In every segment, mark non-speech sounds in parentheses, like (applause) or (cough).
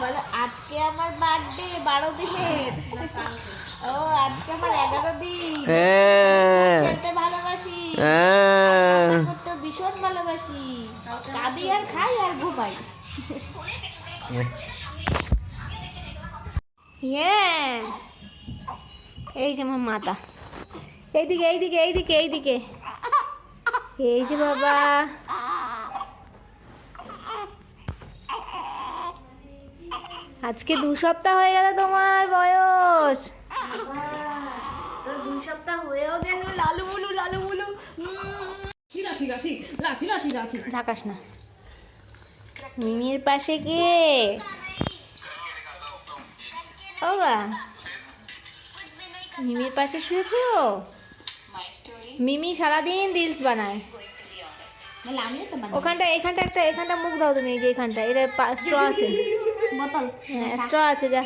বলো আজকে আমার বার্থডে বারো দিনের। ও আজকে আমার এগারো দিন। হ্যাঁ। খেলতে ভালোবাসি। হ্যাঁ। করতে ভীষণ ভালোবাসি। কাঁদি আর খাই আর ঘুমাই। ইয়ে এই যে আমার মাতা। এইদিকে এইদিকে এইদিকে এইদিকে। এই যে বাবা। আজকে দু সপ্তাহ হয়ে গেল তোমার বয়স। দুই সপ্তাহ হয়েও গেল লালু মুলু লালু মুলু ঝাকাস না। মিমির পাশে কে? ও বা। মিমির পাশে শুয়েছো? মিমি সারাদিন রিলস বানায়। ওখানটা এখানটা একটা এখানটা মুখ দাও তুমি এই যে এখানটা এটা স্ট্র আছে। বোতল। হ্যাঁ স্ট্র আছে যা।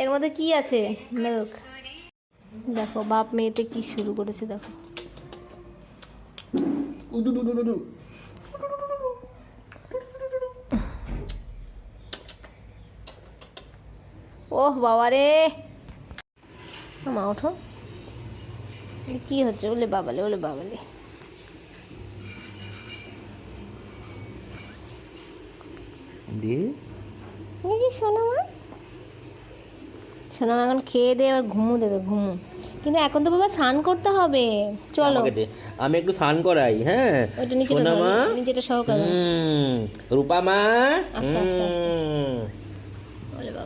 এর মধ্যে কি আছে? মিল্ক দেখো বাপ মেয়েতে কি শুরু করেছে দেখো। ওহ বাবা রে মা ওঠো। কি হচ্ছে? ওলে বাবালে ওলে বাবালে। দিয়ে এই যে সোনামা সোনামা এখন খেয়ে দিয়ে এবার ঘুমু দেবে ঘুমু। কিন্তু এখন তো বাবা স্নান করতে হবে। চলো। দে। আমি একটু স্নান করাই হ্যাঁ? ওইটা নিচেটা সোনা মা। নিচেটা সহকারে। ধরো। হুম, রূপা মা। আস্তে, আস্তে,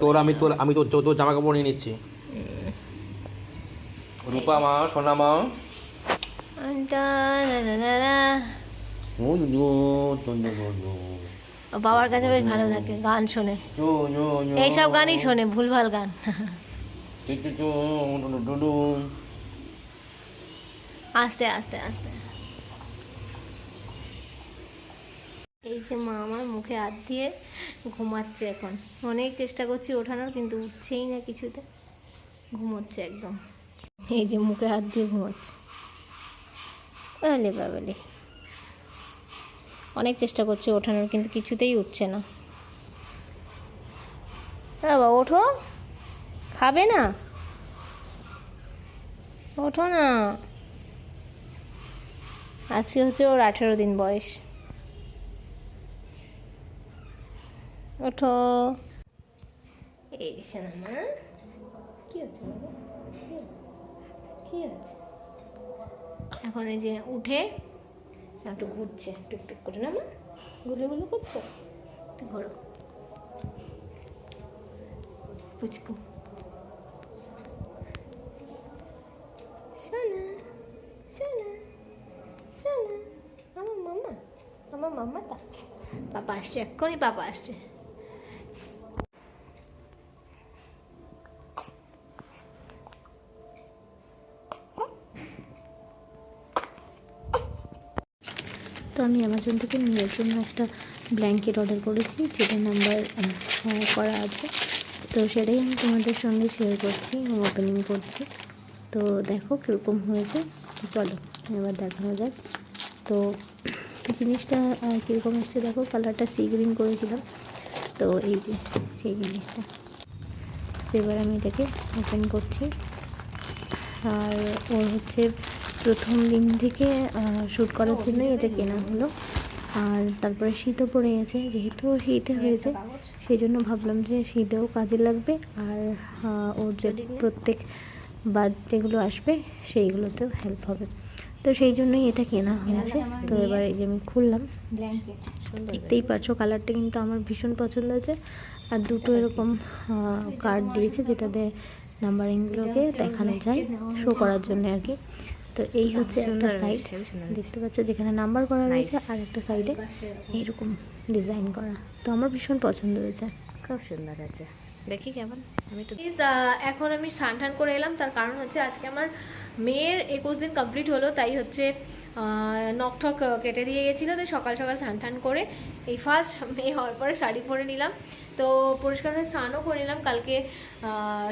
তোর আমি তোর আমি তোর তোর জামা কাপড় নিয়ে নিচ্ছি। রূপা মা সোনা মা বাবার কাছে বেশ ভালো থাকে গান শোনে। এইসব গানই শোনে ভুলভাল গান। আস্তে আস্তে আস্তে। এই যে মা আমার মুখে হাত দিয়ে ঘুমাচ্ছে এখন। অনেক চেষ্টা করছি ওঠানোর কিন্তু উঠছেই না কিছুতে। ঘুমোচ্ছে একদম। এই যে মুখে হাত দিয়ে ঘুমাচ্ছে। আলে বাবালে। অনেক চেষ্টা করছে ওঠানোর, কিন্তু কিছুতেই উঠছে না। বাবা, ওঠো। খাবে না? ওঠো না। আজকে হচ্ছে ওর আঠেরো দিন বয়স। ওঠো। এই হচ্ছে বাবা? কি হচ্ছে? কি হচ্ছে এখন এই যে উঠে একটু ঘুরছে টুকটুক করে না মা? গুলো গুলো করছ? ঘোরো। পুচকু। সোনা সোনা শোনা আমার মামা আমার মামাটা। পাপা আসছে এক্ষুনি পাপা আসছে। তো আমি অ্যামাজন থেকে মেয়ের জন্য একটা ব্ল্যাঙ্কেট অর্ডার করেছি, যেটার নাম্বার করা আছে। তো সেটাই আমি তোমাদের সঙ্গে শেয়ার করছি ওপেনিং করছি। তো দেখো কীরকম হয়েছে। চলো, এবার দেখানো যাক। তো জিনিসটা কীরকম এসছে দেখো কালারটা সি গ্রিন করেছিলাম। তো এই যে, সেই জিনিসটা। এবার আমি এটাকে ওপেন করছি। আর ওর হচ্ছে প্রথম দিন থেকে শ্যুট করার জন্যই এটা কেনা হলো। আর তারপরে শীতও পড়ে গেছে, যেহেতু শীতে হয়েছে সেই জন্য ভাবলাম যে শীতেও কাজে লাগবে। আর ওর যে প্রত্যেক বার্থডেগুলো আসবে, সেইগুলোতেও হেল্প হবে। তো সেই জন্যই এটা কেনা হয়েছে। তো এবার এই যে আমি খুললাম, দেখতেই পাচ্ছ কালারটা কিন্তু আমার ভীষণ পছন্দ হয়েছে। আর দুটো এরকম কার্ড দিয়েছে যেটাতে নাম্বারিংগুলোকে দেখানো যায় শো করার জন্য আর কি। তো এই হচ্ছে একটা সাইড দেখতে পাচ্ছ যেখানে নাম্বার করা রয়েছে আর একটা সাইডে এইরকম ডিজাইন করা। তো আমার ভীষণ পছন্দ হয়েছে। খুব সুন্দর আছে দেখি কেমন? আমি তো প্লিজ এখন আমি স্নান টান করে এলাম। তার কারণ হচ্ছে আজকে আমার মেয়ের একুশ দিন কমপ্লিট হলো। তাই হচ্ছে নখ ঠক কেটে দিয়ে গেছিল তো সকাল সকাল স্নান টান করে এই ফার্স্ট মেয়ে হওয়ার পরে শাড়ি পরে নিলাম। তো পরিষ্কার হয়ে স্নানও করে নিলাম। কালকে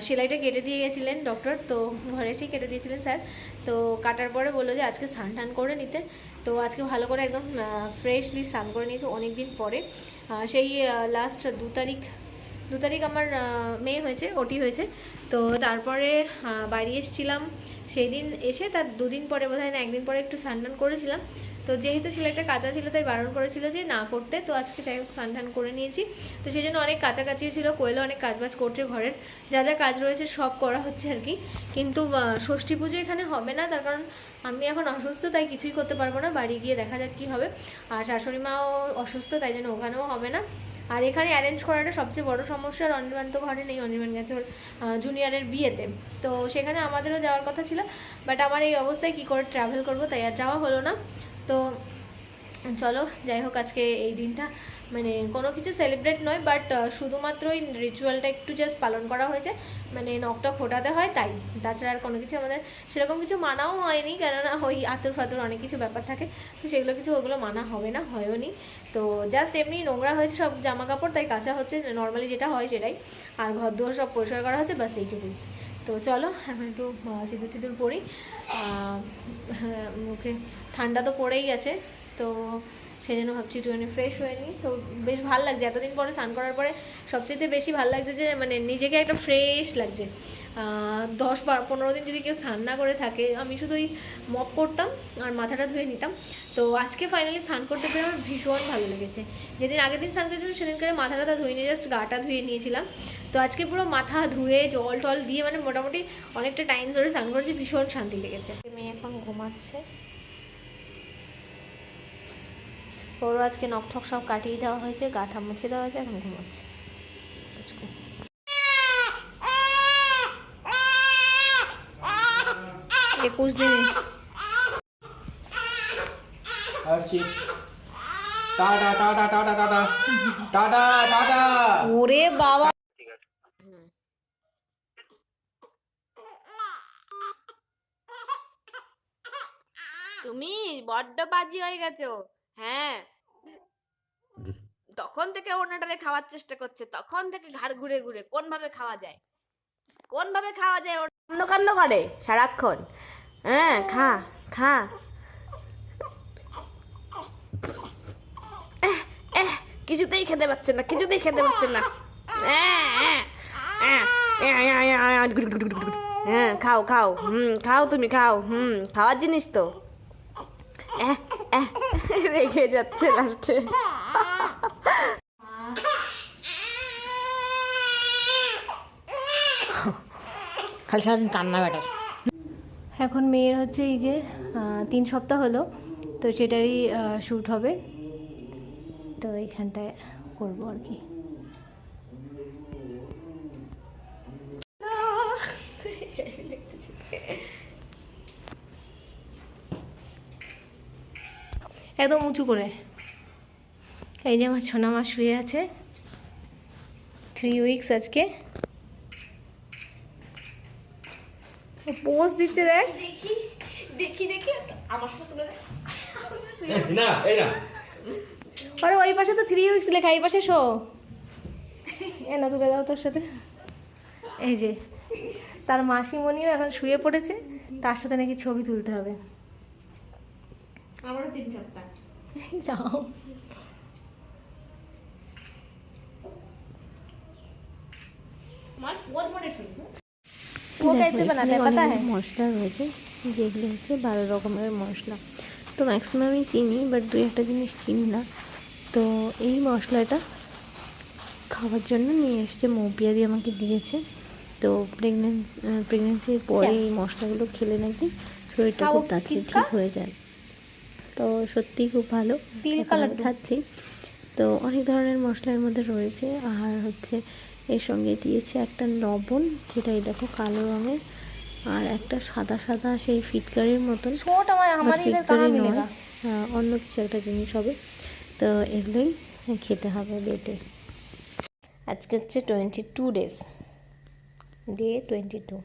সেলাইটা কেটে দিয়ে গেছিলেন ডক্টর তো ঘরে এসেই কেটে দিয়েছিলেন স্যার তো কাটার পরে বলল যে, আজকে স্নান টান করে নিতে। তো আজকে ভালো করে একদম ফ্রেশলি স্নান করে নিয়েছি অনেক দিন পরে সেই লাস্ট দু তারিখ দু তারিখ আমার মেয়ে হয়েছে, ওটি হয়েছে। তো তারপরে বাড়ি এসেছিলাম। সেই দিন এসে তার দুদিন পরে বোধ হয় না, একদিন পরে একটু স্নান করেছিলাম। তো যেহেতু সেলাইটা কাঁচা ছিল, তাই বারণ করেছিল যে না করতে। তো আজকে তাই স্নান করে নিয়েছি। তো সেই জন্য অনেক কাছাকাছি ছিল, কোয়েলও অনেক কাজবাজ করছে ঘরের। যা যা কাজ রয়েছে সব করা হচ্ছে আর কি। কিন্তু ষষ্ঠী পুজো এখানে হবে না, তার কারণ আমি এখন অসুস্থ, তাই কিছুই করতে পারব না। বাড়ি গিয়ে দেখা যাক কী হবে। আর শাশুড়ি মাও অসুস্থ, তাই জন্য ওখানেও হবে না। আর এখানে অ্যারেঞ্জ করাটা সবচেয়ে বড় সমস্যা, আর অনির্বাণ তো ঘরে নেই, অনির্বাণ গেছে ওর জুনিয়রের বিয়েতে। তো সেখানে আমাদেরও যাওয়ার কথা ছিল বাট আমার এই অবস্থায় কি করে ট্রাভেল করব তাই আর যাওয়া হলো না। তো চলো, যাই হোক আজকে এই দিনটা। মানে কোনো কিছু সেলিব্রেট নয় বাট শুধুমাত্র ওই রিচুয়ালটা একটু জাস্ট পালন করা হয়েছে। মানে নখটা ফোটাতে হয়, তাই। তাছাড়া আর কোনো কিছু আমাদের সেরকম কিছু মানাও হয়নি, কেননা ওই আতুর ফাতুর অনেক কিছু ব্যাপার থাকে। তো সেগুলো কিছু ওগুলো মানা হবে না হয়ও নি তো জাস্ট এমনি নোংরা হয়েছে সব জামা কাপড় তাই কাঁচা হচ্ছে নর্মালি যেটা হয় সেটাই। আর ঘর দুয়ার সব পরিষ্কার করা হচ্ছে বাস এইটুকুই। তো চলো, এখন একটু সিঁদুর টিঁদুর পরি মুখে ঠান্ডা তো পড়েই গেছে। তো সেই জন্য ভাবছি একটুখানি ফ্রেশ হয়ে নিই। তো বেশ ভালো লাগছে। এতদিন পরে স্নান করার পরে সবচেয়ে বেশি ভালো লাগছে যে মানে নিজেকে একটা ফ্রেশ লাগছে। দশ বার, পনেরো দিন যদি কেউ স্নান না করে থাকে, আমি শুধু ওই মপ করতাম আর মাথাটা ধুয়ে নিতাম। তো আজকে ফাইনালি স্নান করতে পেরে আমার ভীষণ ভালো লেগেছে। যেদিন আগের দিন স্নান করেছিলাম, সেদিনকে মাথাটা ধুয়ে নিয়ে জাস্ট গাটা ধুয়ে নিয়েছিলাম। তো আজকে পুরো মাথা ধুয়ে, জল টল দিয়ে মানে মোটামুটি অনেকটা টাইম ধরে স্নান করেছি, ভীষণ শান্তি লেগেছে। মেয়ে এখন ঘুমাচ্ছে। ওরও আজকে নখ ঠক সব কাটিয়ে দেওয়া হয়েছে গাটা মুছে দেওয়া হয়েছে এখন ঘুমাচ্ছে। একুশ দিনে। ওরে বাবা। তুমি বড্ড বাজি হয়ে গেছো। হ্যাঁ। তখন থেকে ওনাটারে খাওয়ার চেষ্টা করছে। তখন থেকে ঘাড় ঘুরে ঘুরে কোন ভাবে খাওয়া যায়? কোন ভাবে খাওয়া যায় ওর কান্ড কান্ড করে সারাক্ষণ? হ্যাঁ খা খা। কিছুতেই খেতে পারছে না, কিছুতেই খেতে পারছে না। হ্যাঁ খাও খাও, হুম, খাও তুমি, খাও, হুম, খাওয়ার জিনিস তো। (laughs) রেখে যাচ্ছে লাস্টে। খালি সারাদিন কান্না ব্যাটার এখন মেয়ের হচ্ছে এই যে তিন সপ্তাহ হলো তো সেটারই শ্যুট হবে। তো এইখানটায় করব আর কি। একদম উঁচু করে। এই যে আমার ছোনা মা শুয়ে আছে। থ্রি উইকস আজকে। পোজ দিচ্ছে দেখ। দেখি দেখি আমার সাথে তুলে দে। না এই না। আরে ওই পাশে তো থ্রি উইকস লেখা এই পাশে শো। এ না তুলে দাও তোর সাথে। এই যে তার মাসিমণিও এখন শুয়ে পড়েছে। তার সাথে নাকি ছবি তুলতে হবে। আমারও তিন সপ্তাহ যাও আমার পোজ মনে ঠিক वो कैसे बनाते हैं पता है মশলা রয়েছে যেগুলো হচ্ছে বারো রকমের মশলা তো ম্যাক্সিমাম আমি চিনি বাট দুই একটা জিনিস চিনি না তো এই মশলাটা খাওয়ার জন্য নিয়ে এসছে মৌপিয়া দিয়ে আমাকে দিয়েছে তো প্রেগনেন্সি প্রেগনেন্সির পরে এই মশলাগুলো খেলে নাকি শরীরটা খাও খুব তাড়াতাড়ি কিসকা? ঠিক হয়ে যায় তো সত্যিই খুব ভালো। তিল কালার খাচ্ছি তো অনেক ধরনের মশলার মধ্যে রয়েছে। আর হচ্ছে এর সঙ্গে দিয়েছে একটা লবণ যেটা এই দেখো কালো রঙের। আর একটা সাদা সাদা সেই ফিটকারির মতন। ফিটকারি হ্যাঁ, অন্য কিছু একটা জিনিস হবে। তো এগুলোই খেতে হবে বেটে। আজকে হচ্ছে twenty two days day twenty two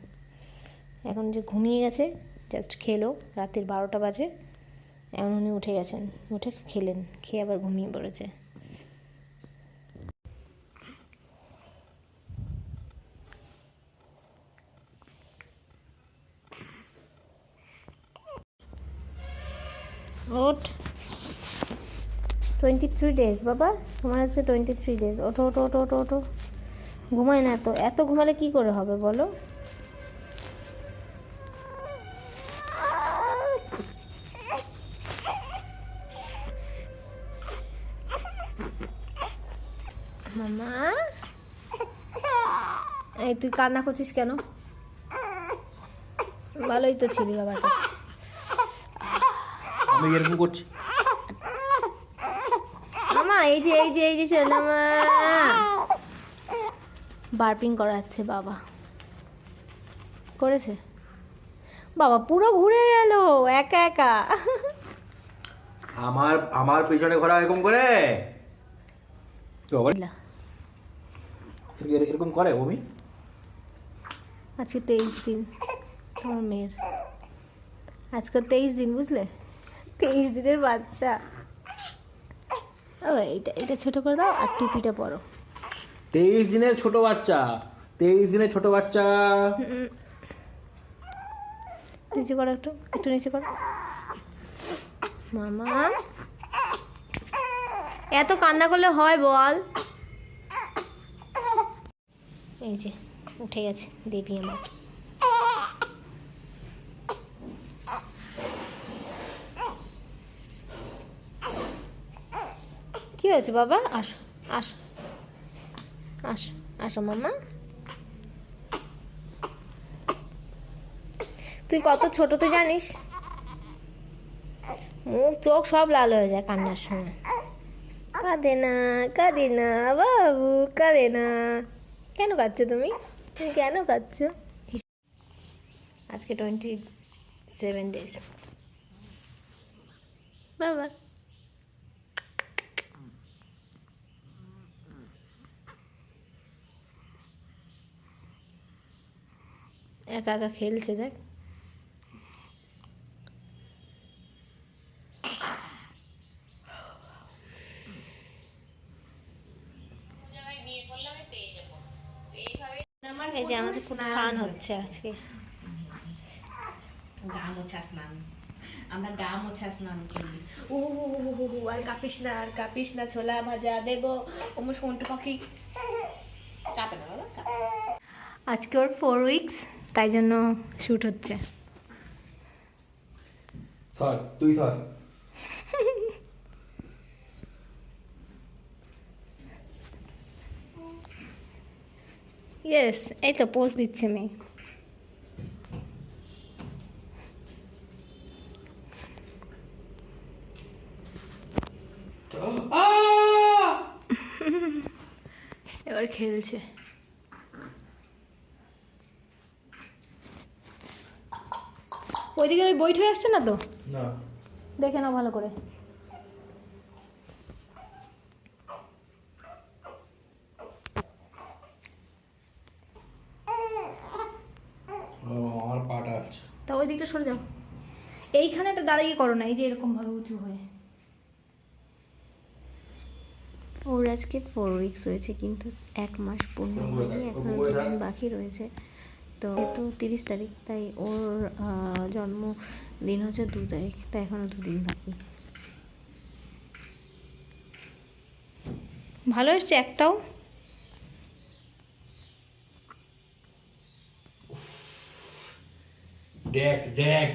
এখন যে ঘুমিয়ে গেছে জাস্ট খেলো। রাতের বারোটা বাজে। এখন উনি উঠে গেছেন, উঠে খেলেন, খেয়ে আবার ঘুমিয়ে পড়েছে। ওঠ। টোয়েন্টি থ্রি ডেজ বাবা, তোমার আছে টোয়েন্টি থ্রি ডেজ ওঠো ওঠো ওঠো ওঠো ওঠো। ঘুমায় না এত এত ঘুমালে কি করে হবে বলো? এই তুই কান্না করছিস কেন? ভালোই তো ছিলি বাবার কাছে। আমি এরকম করছি। মামা এই যে এই যে এই যে সোনামা বার্পিং করাচ্ছে বাবা। করেছে? বাবা পুরো ঘুরে গেল একা একা। আমার আমার পিছনে ঘোরা এরকম করে? এরকম করে বমি? আজকে তেইশ দিন আমার মেয়ের। আজকে তেইশ দিন বুঝলে? তেইশ দিনের বাচ্চা। ও এইটা এটা ছোট করে দাও আর টুপিটা পরো। তেইশ দিনের ছোট বাচ্চা তেইশ দিনের ছোট বাচ্চা। নিচে করো একটু একটু নিচে করো। মামা। এত কান্না করলে হয় বল। এই যে। উঠে গেছে দেবী আমার। কি হয়েছে বাবা? আসো আসো। আসো আসো মামা। তুই কত ছোট তো জানিস? মুখ চোখ সব লাল হয়ে যায় কান্নার সময়। কাঁদে না কাঁদে না বাবু, কাঁদে না। কেন কাঁদছো তুমি? তুমি কেন কাঁদছো আজকে টোয়েন্টি সেভেন ডেজ বাবা একা একা খেলছে দেখ এই যে আমাদের স্নান হচ্ছে। আজকে। গা মোছা স্নান। আমরা গা মোছা স্নান করি। ও আর কাপিস না আর কাপিস না ছোলা ভাজা দেবো। ওমো সন্টু পাখি। চাপে না বাবা আজকে ওর ফোর উইকস তাই জন্য শ্যুট হচ্ছে। সর তুই সর ইয়েস এই তো পোজ দিচ্ছে মেয়ে এবার খেলছে। ওইদিকে ওই বইট হয়ে আসছে না তো? দেখে নাও ভালো করে ও, আমার পাটা আছে তা ওই দিকটা সরে যাও এইখানে একটা দাঁড়িয়ে করো না এই যে এরকম ভাবে উঁচু হয়ে। ওর আজকে ফোর উইকস হয়েছে কিন্তু এক মাস পূর্ণ হয়নি এখনও। বাকি রয়েছে। তো তো তিরিশ তারিখ তাই ওর জন্মদিন হচ্ছে দু তারিখ তাই এখনও দুদিন বাকি। ভালো এসছে একটাও? দেখ দেখ।